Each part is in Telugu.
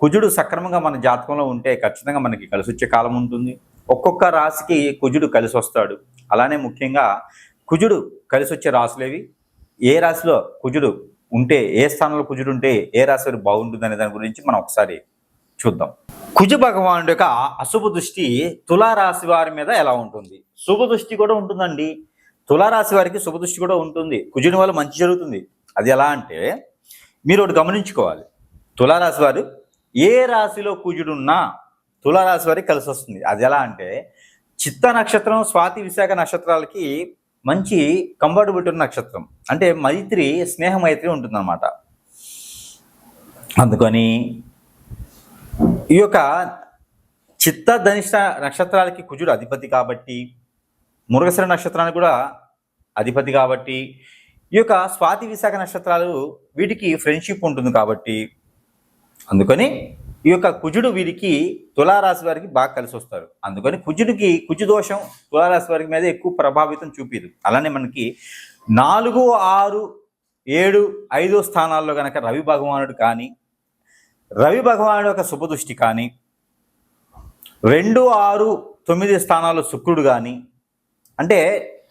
కుజుడు సక్రమంగా మన జాతకంలో ఉంటే ఖచ్చితంగా మనకి కలిసి వచ్చే కాలం ఉంటుంది. ఒక్కొక్క రాశికి కుజుడు కలిసి వస్తాడు అలానే ముఖ్యంగా కుజుడు కలిసి వచ్చే రాశులేవి? ఏ రాశిలో కుజుడు ఉంటే ఏ స్థానంలో కుజుడు ఉంటే ఏ రాశి వారికి బాగుంటుంది అనే దాని గురించి మనం ఒకసారి చూద్దాం. కుజ భగవానుడి యొక్క అశుభ దృష్టి తులారాశి వారి మీద ఎలా ఉంటుంది? శుభ దృష్టి కూడా ఉంటుందండి. తులారాశి వారికి శుభ దృష్టి కూడా ఉంటుంది. కుజుని వల్ల మంచి జరుగుతుంది. అది ఎలా అంటే మీరు ఒకటి గమనించుకోవాలి. తులారాశి వారు ఏ రాశిలో కుజుడున్నా తులారాశి వారికి కలిసి వస్తుంది. అది ఎలా అంటే చిత్త నక్షత్రం స్వాతి విశాఖ నక్షత్రాలకి మంచి కంఫర్టబిలిటీ ఉన్న నక్షత్రం. అంటే మైత్రి స్నేహ మైత్రి ఉంటుందన్నమాట. అందుకని ఈ యొక్క చిత్త ధనిష్ట నక్షత్రాలకి కుజుడు అధిపతి కాబట్టి మురుగశిర నక్షత్రానికి కూడా అధిపతి కాబట్టి ఈ యొక్క స్వాతి విశాఖ నక్షత్రాలు వీటికి ఫ్రెండ్షిప్ ఉంటుంది కాబట్టి అందుకని ఈ యొక్క కుజుడు వీరికి తులారాశి వారికి బాగా కలిసి వస్తారు అందుకని కుజుడికి కుజు దోషం తులారాశి వారికి మీద ఎక్కువ ప్రభావితం చూపిదు. అలానే మనకి నాలుగు ఆరు ఏడు ఐదో స్థానాల్లో కనుక రవి భగవానుడు కానీ రవి భగవానుడు యొక్క శుభదృష్టి కానీ రెండు ఆరు తొమ్మిది స్థానాల్లో శుక్రుడు కానీ అంటే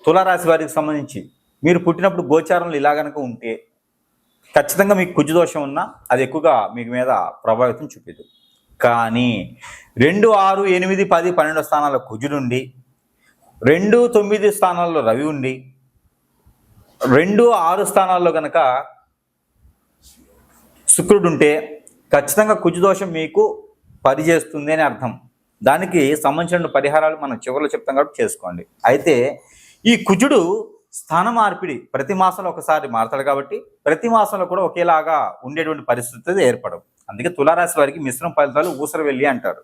తులారాశి వారికి సంబంధించి మీరు పుట్టినప్పుడు గోచారంలో ఇలా కనుక ఉంటే ఖచ్చితంగా మీకు కుజు దోషం ఉన్నా అది ఎక్కువగా మీకు మీద ప్రభావితం చూపేది. కానీ రెండు ఆరు ఎనిమిది పది పన్నెండు స్థానాల్లో కుజుడుండి రెండు తొమ్మిది స్థానాల్లో రవి ఉండి రెండు ఆరు స్థానాల్లో కనుక శుక్రుడు ఉంటే ఖచ్చితంగా కుజు దోషం మీకు పరిచేస్తుంది అని అర్థం. దానికి సంబంధించిన పరిహారాలు మనం చివరిలో చెప్తాం కాబట్టి చేసుకోండి. అయితే ఈ కుజుడు స్థాన మార్పిడి ప్రతి మాసంలో ఒకసారి మారతాడు కాబట్టి ప్రతి మాసంలో కూడా ఒకేలాగా ఉండేటువంటి పరిస్థితి ఏర్పడవు. అందుకే తులారాశి వారికి మిశ్రమ ఫలితాలు ఊసరవెల్లి అంటారు.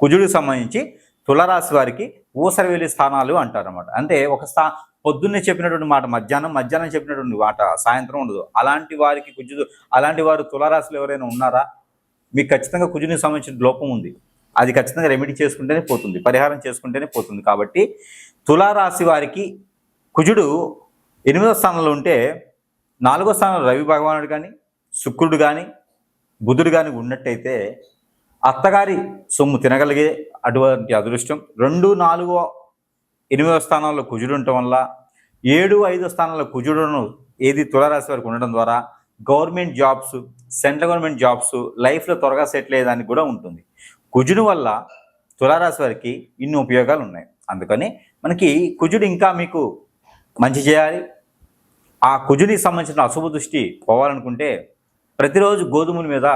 కుజుడికి సంబంధించి తులారాశి వారికి ఊసరవెల్లి స్థానాలు అంటారు అనమాట అంటే ఒక స్థా పొద్దున్నే చెప్పినటువంటి మాట మధ్యాహ్నం మధ్యాహ్నం చెప్పినటువంటి మాట సాయంత్రం ఉండదు. అలాంటి వారికి కుజుడు అలాంటి వారు తులారాశిలో ఎవరైనా ఉన్నారా? మీకు ఖచ్చితంగా కుజునికి సంబంధించిన లోపం ఉంది. అది ఖచ్చితంగా రెమెడీ చేసుకుంటేనే పోతుంది పరిహారం చేసుకుంటేనే పోతుంది. కాబట్టి తులారాశి వారికి కుజుడు ఎనిమిదో స్థానంలో ఉంటే నాలుగో స్థానంలో రవి భగవానుడు కానీ శుక్రుడు కానీ బుధుడు కానీ ఉన్నట్టయితే అత్తగారి సొమ్ము తినగలిగే అటువంటి అదృష్టం. రెండు నాలుగో ఎనిమిదో స్థానంలో కుజుడు ఉండటం వల్ల ఏడు ఐదో స్థానంలో కుజుడును ఏది తులారాశి వారికి ఉండడం ద్వారా government jobs central government jobs లైఫ్లో త్వరగా సెటిల్ అయ్యేదానికి కూడా ఉంటుంది. కుజుడు వల్ల తులారాశి వారికి ఇన్ని ఉపయోగాలు ఉన్నాయి. అందుకని మనకి కుజుడు ఇంకా మీకు మంచి చేయాలి. ఆ కుజునికి సంబంధించిన అశుభ దృష్టి పోవాలనుకుంటే ప్రతిరోజు గోధుమల మీద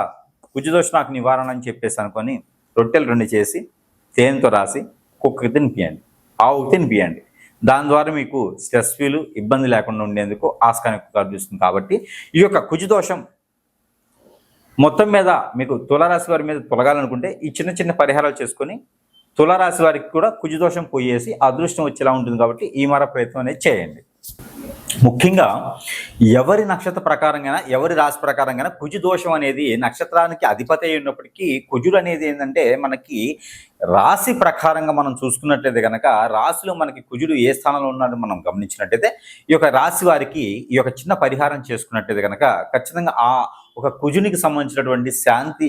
కుజుదోష నాకు నివారణ అని చెప్పేసి అనుకొని రొట్టెలు రెండు చేసి తేనెతో రాసి కుక్కకి తినిపియండి. ఆవుకి తినిపియండి. దాని ద్వారా మీకు స్ట్రెస్ ఫీల్ ఇబ్బంది లేకుండా ఉండేందుకు ఆస్కారం ఎక్కువ కనిపిస్తుంది కాబట్టి ఈ యొక్క కుజుదోషం మొత్తం మీద మీకు తులారాశి వారి మీద తొలగాలనుకుంటే ఈ చిన్న చిన్న పరిహారాలు చేసుకొని తులారాశి వారికి కూడా కుజదోషం పోయేసి అదృష్టం వచ్చేలా ఉంటుంది కాబట్టి ఈ మర ప్రయత్నం అనేది చేయండి. ముఖ్యంగా ఎవరి నక్షత్ర ప్రకారంగా ఎవరి రాశి ప్రకారంగా కుజు దోషం అనేది నక్షత్రానికి అధిపతి అయి ఉన్నప్పటికీ కుజుడు అనేది ఏంటంటే మనకి రాశి ప్రకారంగా మనం చూసుకున్నట్లయితే కనుక రాశిలో మనకి కుజుడు ఏ స్థానంలో ఉన్నాడో మనం గమనించినట్టయితే ఈ యొక్క రాశి వారికి ఈ యొక్క చిన్న పరిహారం చేసుకున్నట్టయితే కనుక ఖచ్చితంగా ఆ ఒక కుజునికి సంబంధించినటువంటి శాంతి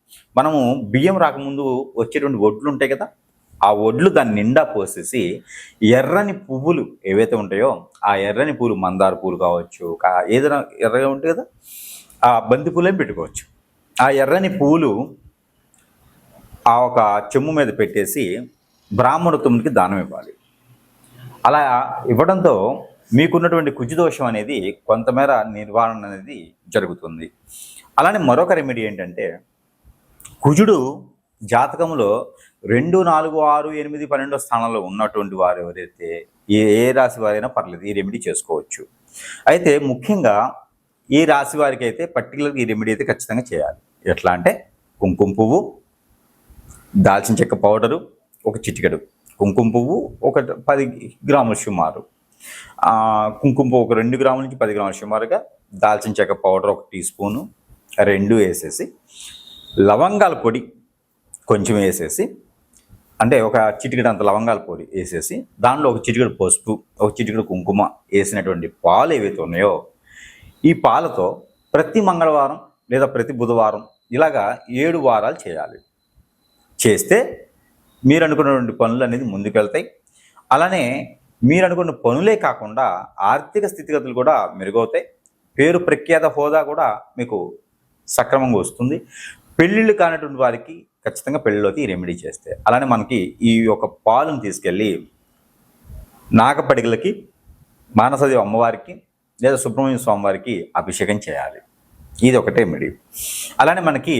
మనము బియ్యం రాకముందు వచ్చేటువంటి ఒడ్లు ఉంటాయి కదా ఆ ఒడ్లు దాని నిండా పోసేసి ఎర్రని పువ్వులు ఏవైతే ఉంటాయో ఆ ఎర్రని పూలు మందార పూలు కావచ్చు ఏదైనా ఎర్రగా ఉంటాయి కదా ఆ బంతి పూలేం పెట్టుకోవచ్చు. ఆ ఎర్రని పువ్వులు ఆ ఒక చెమ్ము మీద పెట్టేసి బ్రాహ్మణత్వంకి దానం ఇవ్వాలి. అలా ఇవ్వడంతో మీకున్నటువంటి కుజుదోషం అనేది కొంతమేర నిర్వహణ అనేది జరుగుతుంది. అలానే మరొక రెమెడీ ఏంటంటే కుజుడు జాతకంలో రెండు నాలుగు ఆరు ఎనిమిది పన్నెండో స్థానంలో ఉన్నటువంటి వారు ఎవరైతే ఏ ఏ రాశి వారైనా పర్లేదు ఈ రెమెడీ చేసుకోవచ్చు. అయితే ముఖ్యంగా ఈ రాశి వారికి అయితే పర్టికులర్గా ఈ రెమెడీ అయితే ఖచ్చితంగా చేయాలి. ఎట్లా అంటే కుంకుమ పువ్వు దాల్చిన చెక్క పౌడరు ఒక చిటికెడు. కుంకుమ పువ్వు ఒక పది గ్రాముల సుమారు. కుంకుమ పువ్వు ఒక రెండు గ్రాముల నుంచి పది గ్రాముల సుమారుగా దాల్చిన చెక్క పౌడర్ ఒక టీ స్పూను రెండు వేసేసి లవంగాల పొడి కొంచెం వేసేసి అంటే ఒక చిటికెడు అంత లవంగాల పొడి వేసేసి దానిలో ఒక చిటికెడు పసుపు ఒక చిటికెడు కుంకుమ వేసినటువంటి పాలు ఏవైతే ఉన్నాయో ఈ పాలతో ప్రతి మంగళవారం లేదా ప్రతి బుధవారం ఇలాగా ఏడు వారాలు చేయాలి. చేస్తే మీరు అనుకున్నటువంటి పనులు అనేది ముందుకెళ్తాయి. అలానే మీరు అనుకున్న పనులే కాకుండా ఆర్థిక స్థితిగతులు కూడా మెరుగవుతాయి. పేరు ప్రఖ్యాత హోదా కూడా మీకు సక్రమంగా వస్తుంది. పెళ్ళిళ్ళు కానటువంటి వారికి ఖచ్చితంగా పెళ్ళిలోకి రెమెడీ చేస్తే. అలానే మనకి ఈ యొక్క పాలను తీసుకెళ్ళి నాగపడిగలకి మానసదేవి అమ్మవారికి లేదా సుబ్రహ్మణ్య స్వామి వారికి అభిషేకం చేయాలి. ఇది ఒకటే రెమెడీ అలానే మనకి